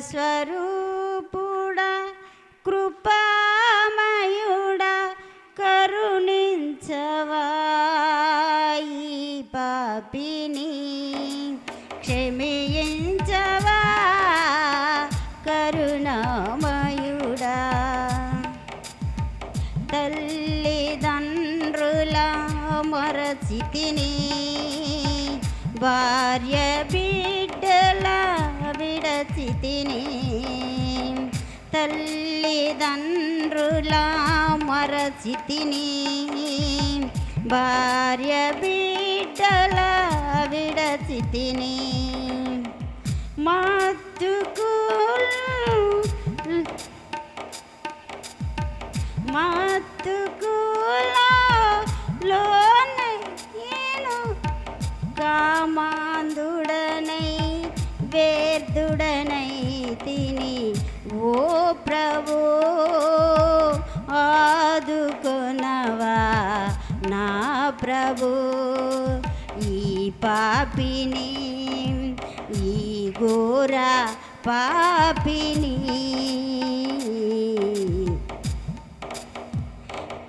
స్వరూపుడా భార్య బిడ్డల విడచితిని. మా ప్రభు ఈ పాపిని ఈ ఘోర పాపిని.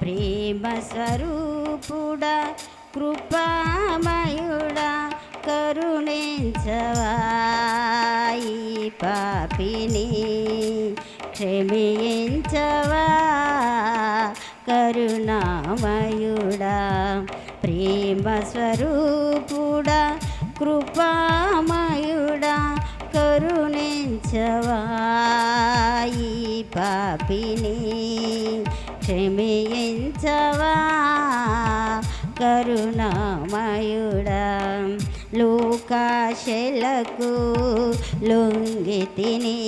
ప్రేమ స్వరూపుడా కృపామయుడా కరుణించవా ఈ పాపిని క్షమించవా కరుణామయుడా. ప్రేమ కృపామయుడా కరుణించవాయి పాపిని క్షమించవా కరుణామయుడా. లోకాశలకు లొంగితిని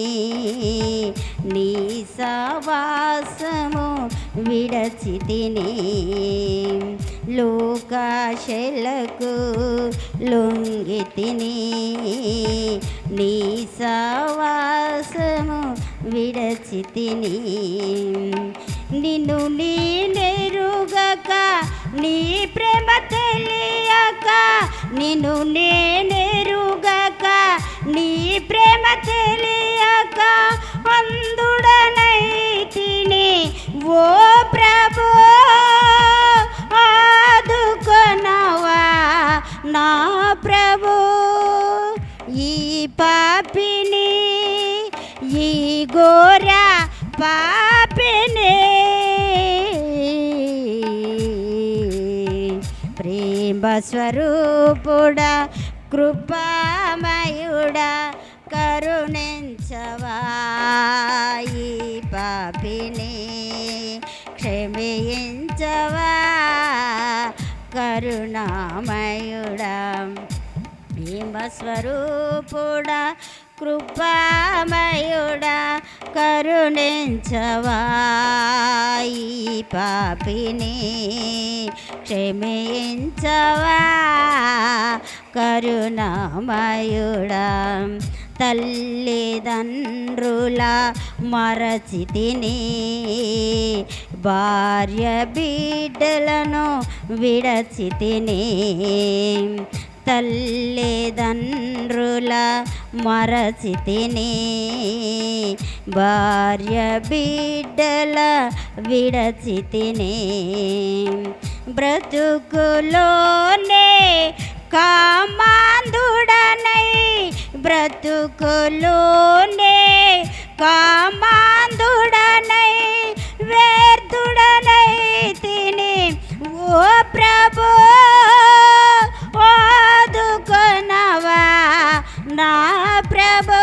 నీ సవాసము విడచి లోకాశలకు లొంగి తిని నీ సవాసము విడచి తిని నిన్ను నీ నెరుగక నీ ప్రేమ తెలియక నిన్ను నే నెరుగక నీ ప్రేమ తెలియక అందుడన తిని ఓ ప్రభు ఆదుకొనవా నా ప్రభు? ఈ పాపిని ఈ ఘోర పాపిని ప్రేమ స్వరూపుడా కృపామయుడా కరుణించవాయి పాపిని క్షమించవా? కరుణామయుడం భీమ స్వరూపుడా కృపామయుడా కరుణించవా పాపిని క్షమించవా? కరుణామయుడా తల్లిదండ్రుల మరచితిని. భార్య బిడ్డలను విడచితిని. తల్లిదండ్రుల మరచితిని. భార్య బిడ్డల విడచితిని. బ్రతుకులోనే కామాందుడనై బ్రతుకులోనే కామాందుడనై వేర్దుడనై తిని ఓ ప్రభు ఓదుకొనవా నా ప్రభు?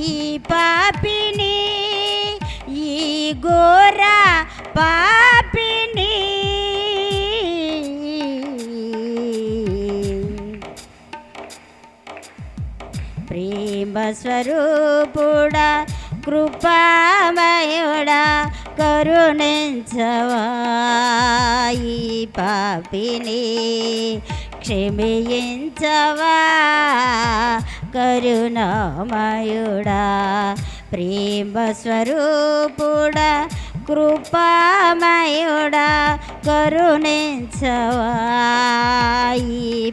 ఈ పాపిని ఈ గోరా పాపిని ప్రేమ స్వరూపుడా కృపామయుడా కరుణించవాయి పాపిని క్షమించవా కరుణామయుడా ప్రేమ స్వరూపుడా కృపామయుడా కరుణించవాయి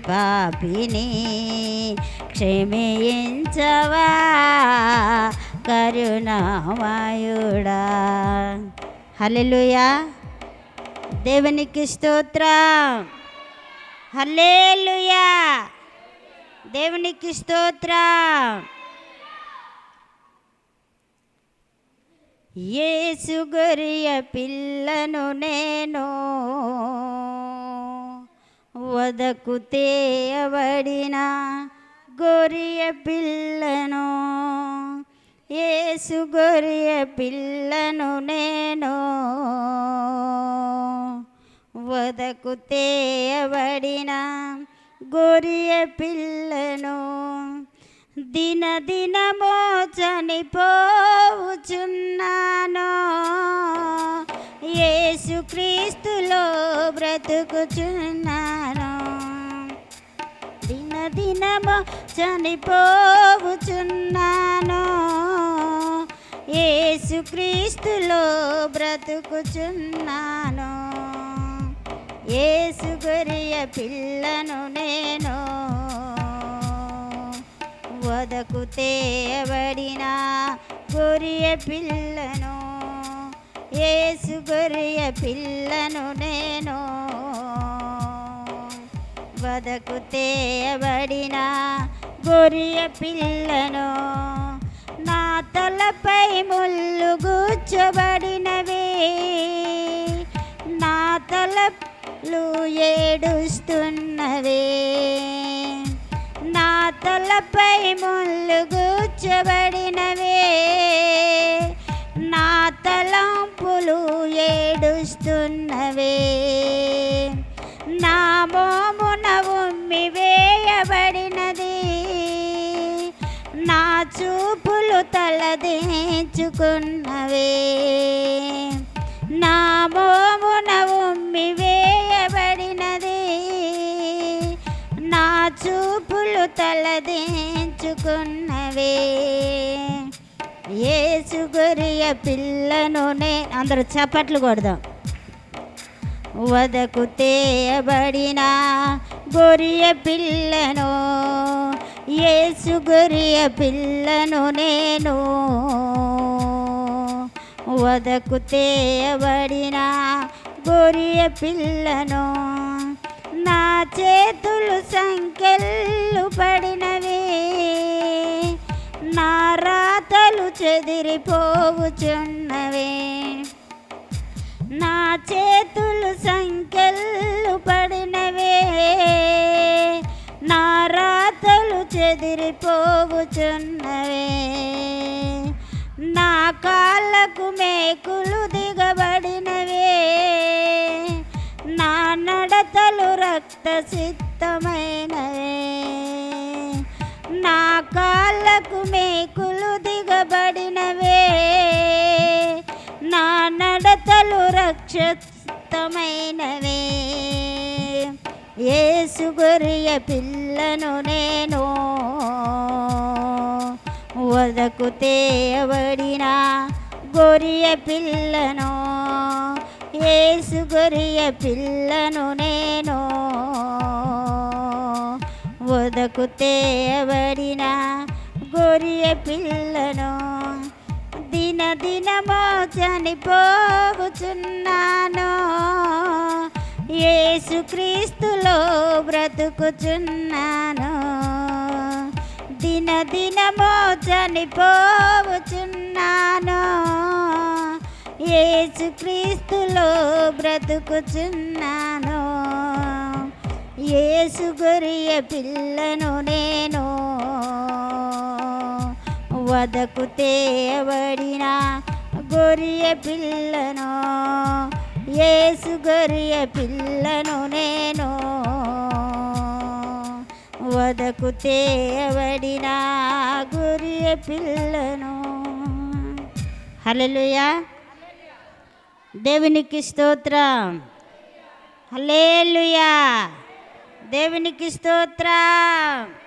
పాపిని క్షమించవా కరుణామయుడా. హల్లెలూయా. దేవునికి స్తోత్రం. హల్లెలూయా. దేవునికి స్తోత్రం. యేసు గొరియ పిల్లను నేను వదకు తేయబడిన గొరియ పిల్లను యేసు గొరియ పిల్లను నేను. వదకు తేయబడిన గొరియ పిల్లను. దిన దినమో చనిపోవుచున్నాను. యేసుక్రీస్తులో బ్రతుకుచున్నాను దిన దినమో చనిపోవుచున్నాను ఏసుక్రీస్తులో బ్రతుకుచున్నాను. యేసు గొరియ పిల్లను నేను వదకు తేయబడిన గొరియ పిల్లను. యేసు గొరియ పిల్లను నేను వదకుతేయబడినా గొరియ పిల్లను నా తలపై ముళ్ళు గుచ్చబడినవి నా తలలు ఏడుస్తున్నవే. నా తలపై ముళ్ళు గుచ్చబడినవే నా తలంపులు ఏడుస్తున్నవే. నా మోమున ఉమ్మి వేయబడినది. చూపులు తలదించుకున్నవే. నా మోమున ఉమ్మి వేయబడినది. నా చూపులు తలదించుకున్నవే. ఏసు పిల్లనునే పిల్లను అందరూ చప్పట్లు కొడదాం. వదకు తేయబడిన గొరియ పిల్లను ఏసు గొరియ పిల్లను నేను వదకు తేయబడిన గొరియ పిల్లను నా చేతులు సంఖ్యలు పడినవి నా రాతలు చెదిరిపోవుచున్నవే నా చేతులు సంఖ్యలు పడినవే రాతలు నా కాళ్ళకు మేకులు దిగబడినవే. నా నడతలు రక్త సిద్ధమైనవే నా కాళ్ళకు మేకులు దిగబడినవే. నా నడతలు రక్షితమైనవే. ఏసు గొరియ పిల్లను నేను వదకు తేయబడిన గొరియ పిల్లను. ఏసు గొరియ పిల్లను నేను వదకు తేయబడిన గొరియ పిల్లను. దిన దినమో చనిపోవుచున్నాను ఏసుక్రీస్తులో బ్రతుకుచున్నాను. దిన దినమో ఏసుక్రీస్తులో బ్రతుకుచున్నాను. ఏసు గొరియ పిల్లను నేను వదకు తేయబడిన గొరియ పిల్లను ఏసు గొరియ పిల్లను నేను వదకు తేయబడిన గొరియ పిల్లను? హల్లెలూయా. దేవునికి స్తోత్రం. హలేలుయా దేవునికి స్తోత్రం.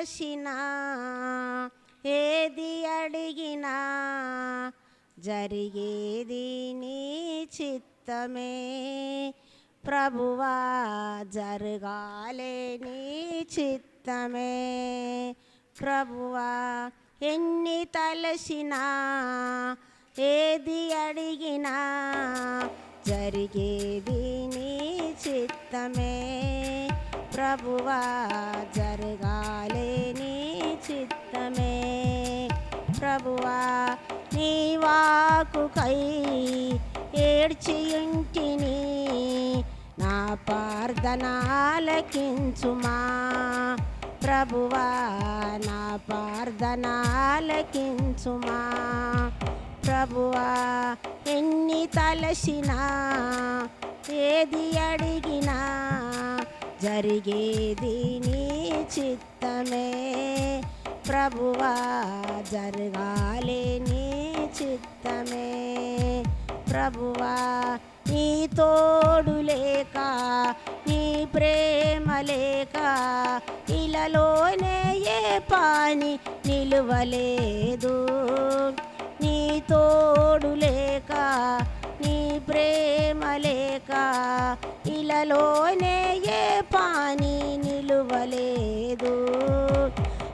తలసినా ఏది అడిగినా జరిగేది నీ చిత్తమే. ప్రభువా జరగాలే నీ చిత్తమే. ప్రభువా ఎన్ని తలసినా ఏది అడిగినా జరిగేది నీ చిత్తమే. ప్రభువా జరగాలే నీ చిత్తమే. ప్రభువా నీ వాకుకై ఏడ్చియుంటిని నా ప్రార్థనాలకించుమా ప్రభువా నా ప్రార్థనాలకించుమా ప్రభువా ఎన్ని తలసినా ఏది అడిగినా జరిగేది నీ చిత్తమే ప్రభువా జరగాలి నీ చిత్తమే ప్రభువా నీ తోడు లేక నీ ప్రేమ లేక ఇలలోనే ఏ పాని నిలువలేదు. నీ తోడు లేక నీ ప్రేమ లేక ఇలలోనే ఏ పాని నిలువలేదు.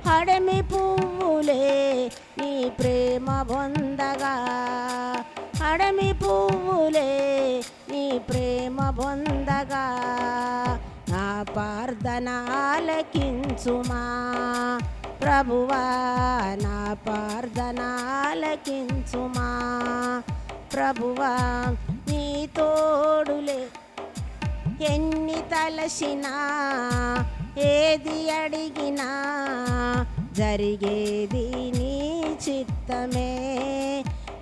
హడమి పువ్వులే నీ ప్రేమ బొందగా. అడమి పువ్వులే నీ ప్రేమ బొందగా. నా ప్రార్థనాలకించుమా ప్రభువా నా ప్రార్థనాలకించుమా ప్రభువా నీ తోడులే ఎన్ని తలసినా ఏది అడిగినా జరిగేది నీ చిత్తమే.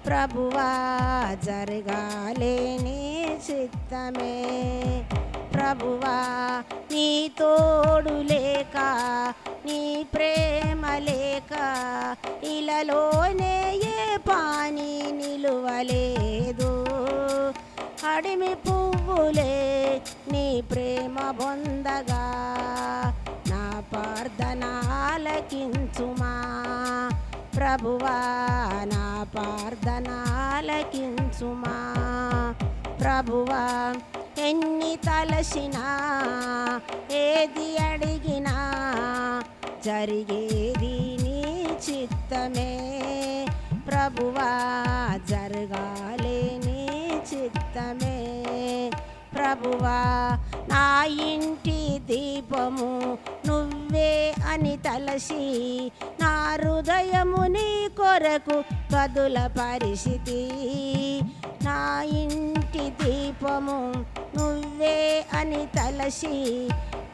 ప్రభువా జరగాలే నీ చిత్తమే. ప్రభువా నీ తోడు లేక నీ ప్రేమ లేక ఇలలోనే ఏ పాని నిలువలేదు. అడిమి పువ్వులే నీ ప్రేమ పొందగా నా ప్రార్థనాలకించుమా ప్రభువా నా ప్రార్థనాలకించుమా ప్రభువా ఎన్ని తలసినా ఏది అడిగినా జరిగేది నీ చిత్తమే. ప్రభువా జరగాలి నీ చిత్తమే. ప్రభువా ఆ ఇంటి దీపము నువ్వే అని తలసి నా హృదయము నీ కొరకు కదుల పరిస్థితి నా ఇంటి దీపము నువ్వే అని తలసి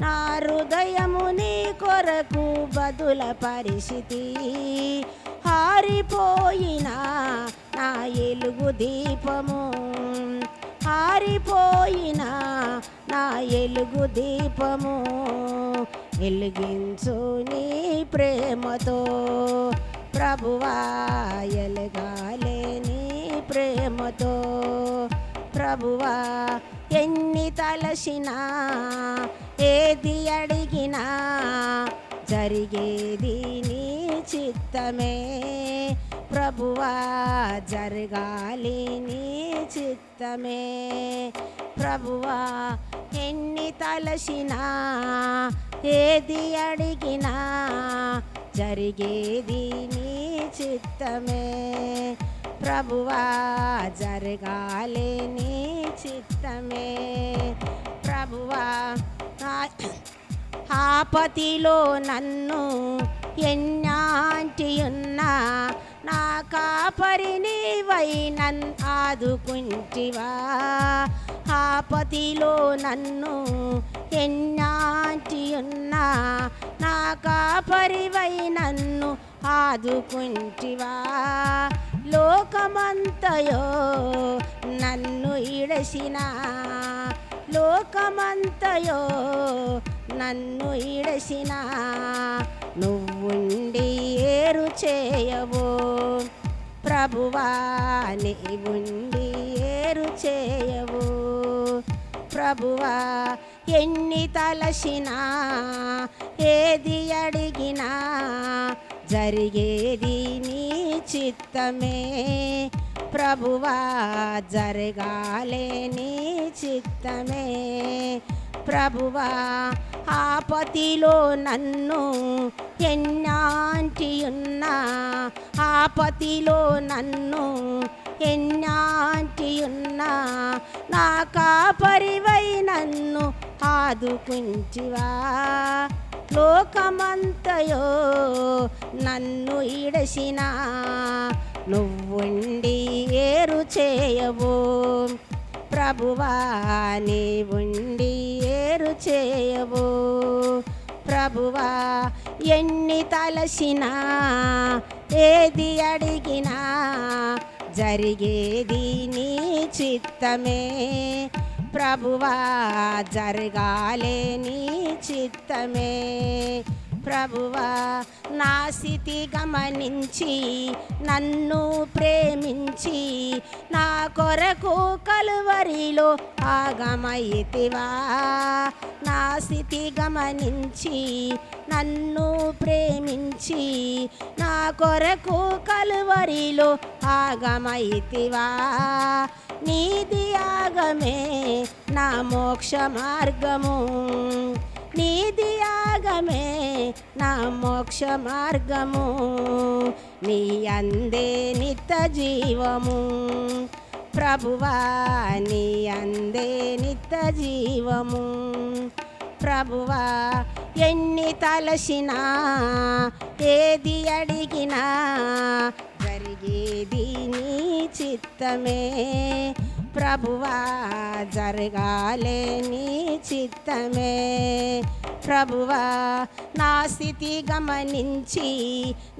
నా హృదయము నీ కొరకు బదుల పరిస్థితి హారిపోయిన నా ఎలుగు దీపము ఆరిపోయిన నా ఎలుగు దీపము వెలిగించు నీ ప్రేమతో. ప్రభువా ఎలగాలే నీ ప్రేమతో. ప్రభువా ఎన్ని తలసినా ఏది అడిగినా జరిగేది నీ చిత్తమే. ప్రభువా జరగాలి నీ చిత్తమే. ప్రభువా ఎన్ని తలసినా ఏది అడిగినా జరిగేది నీ చిత్తమే. ప్రభువా జరగాలి నీ చిత్తమే. ప్రభువా ఆపతిలో నన్ను ఎన్నాంటి ఉన్నా నా కాపరిని నన్ ఆదుకుంటివా? ఆపతిలో నన్ను ఎన్నాంటి ఉన్నా నా కాపరివై నన్ను ఆదుకుంటివా? లోకమంతయో నన్ను ఇడసిన? లోకమంతయో నన్ను ఇడసిన? నువ్వుండి ఏరు చేయవు. ప్రభువా నీవుండి ఏరు చేయవు. ప్రభువా ఎన్ని తలసినా ఏది అడిగినా జరిగేది నీ చిత్తమే. ప్రభువా జరగాలే నీ చిత్తమే. ప్రభువా ఆపతిలో నన్ను ఎన్నాంటియున్నా ఆపతిలో నన్ను ఎన్నాంటియున్నా నా కాపరివై నన్ను ఆదుకుంచివా? లోకమంతయో నన్ను ఇడసిన నువ్వుండి ఏరు చేయవో? ప్రభువా నీవుండి ఏరు చేయవు. ప్రభువా ఎన్ని తలసినా ఏది అడిగినా జరిగేది నీ చిత్తమే. ప్రభువా జరగాలే నీ చిత్తమే. ప్రభువా నా స్థితి గమనించి నన్ను ప్రేమించి నా కొరకు కలువరిలో ఆగమైతివా నా స్థితి గమనించి నన్ను ప్రేమించి నా కొరకు కలువరిలో ఆగమైతివా నీది ఆగమే నా మోక్ష మార్గము. నీది మార్గమే నా మోక్ష మార్గము. నీ అందే నిత్య జీవము. ప్రభువా నీ అందే నిత్య జీవము. ప్రభువా ఎన్ని తలసినా ఏది అడిగినా జరిగేది నీ చిత్తమే. ప్రభువా జరగాలే నీ చిత్తమే. ప్రభువా నా స్థితి గమనించి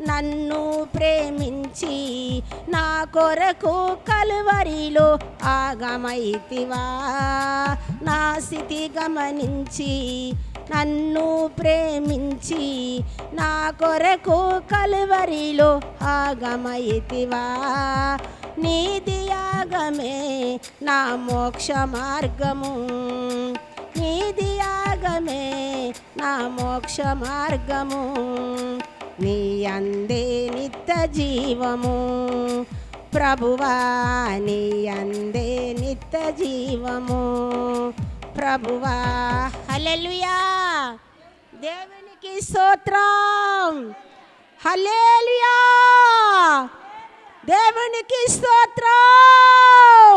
నన్ను ప్రేమించి నా కొరకు కలువరిలో ఆగమైతివా. నా స్థితి గమనించి నన్ను ప్రేమించి నా కొరకు కలువరిలో ఆగమైతివా. నీది యాగమే నా మోక్ష మార్గము. నీది యాగమే నా మోక్ష మార్గము. నీ అందే నిత్య జీవము. ప్రభువా నీ అందే నిత్య జీవము. ప్రభువా హల్లెలూయా. దేవునికి స్తోత్రం. హలేలుయా దేవునికి స్తోత్రం.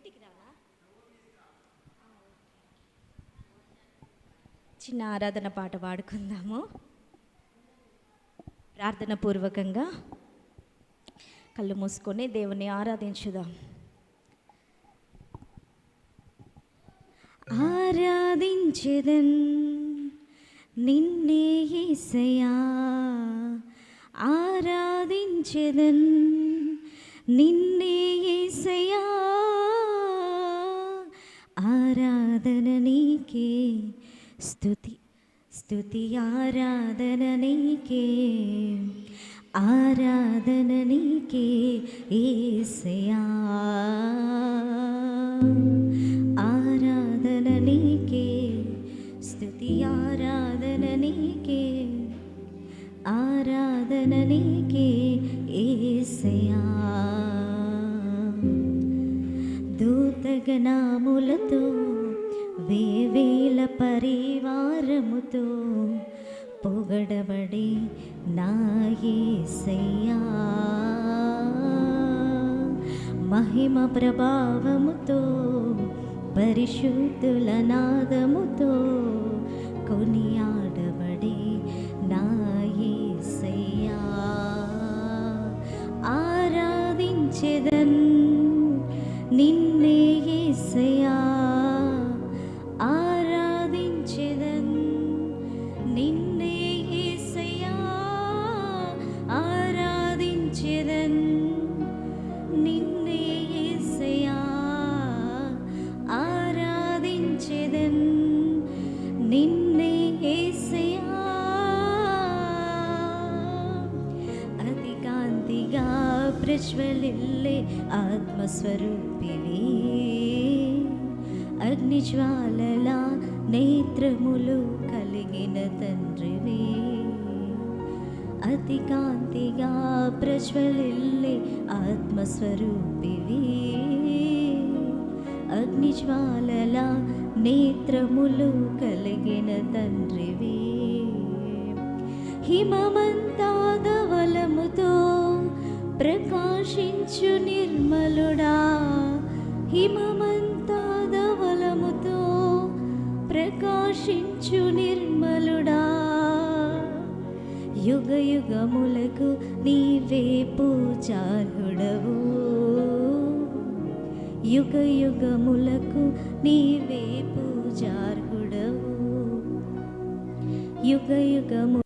బయటికి రానా చిన్న ఆరాధన పాట పాడుకుందాము. ప్రార్థన పూర్వకంగా కళ్ళు మూసుకొని దేవుని ఆరాధించుదాం. ఆరాధించదన్ నిన్నే ఈసయా ఆరాధించదన్ నిన్నే ఈసయా ఆరాధన నీకే స్తుతి స్తుతి ఆరాధన నీకే ఆరాధన నీకే ఏసయా ఆరాధన నీకే స్తుతి ఆరాధన పరివారముతో పొగడబడి నా మహిమ ప్రభావముతో పరిశుద్ధుల నాదముతో కొనియాడబడి నా ఆరాధించెదన్ నిన్ను కాంతిగా ప్రజ్వలిల్లే ఆత్మస్వరూపివి. అగ్నిజ్వాలల నేత్రములు కలిగిన తండ్రివి. హిమమంతాదవలముతో ప్రకాశించు నిర్మలుడా. హిమమంతాదవలముతో ప్రకాశించు నిర్మలుడా. యుగ యుగములకు నీవే పూజార్హుడవు యుగ యుగములకు నీవే పూజార్హుడవు యుగ యుగము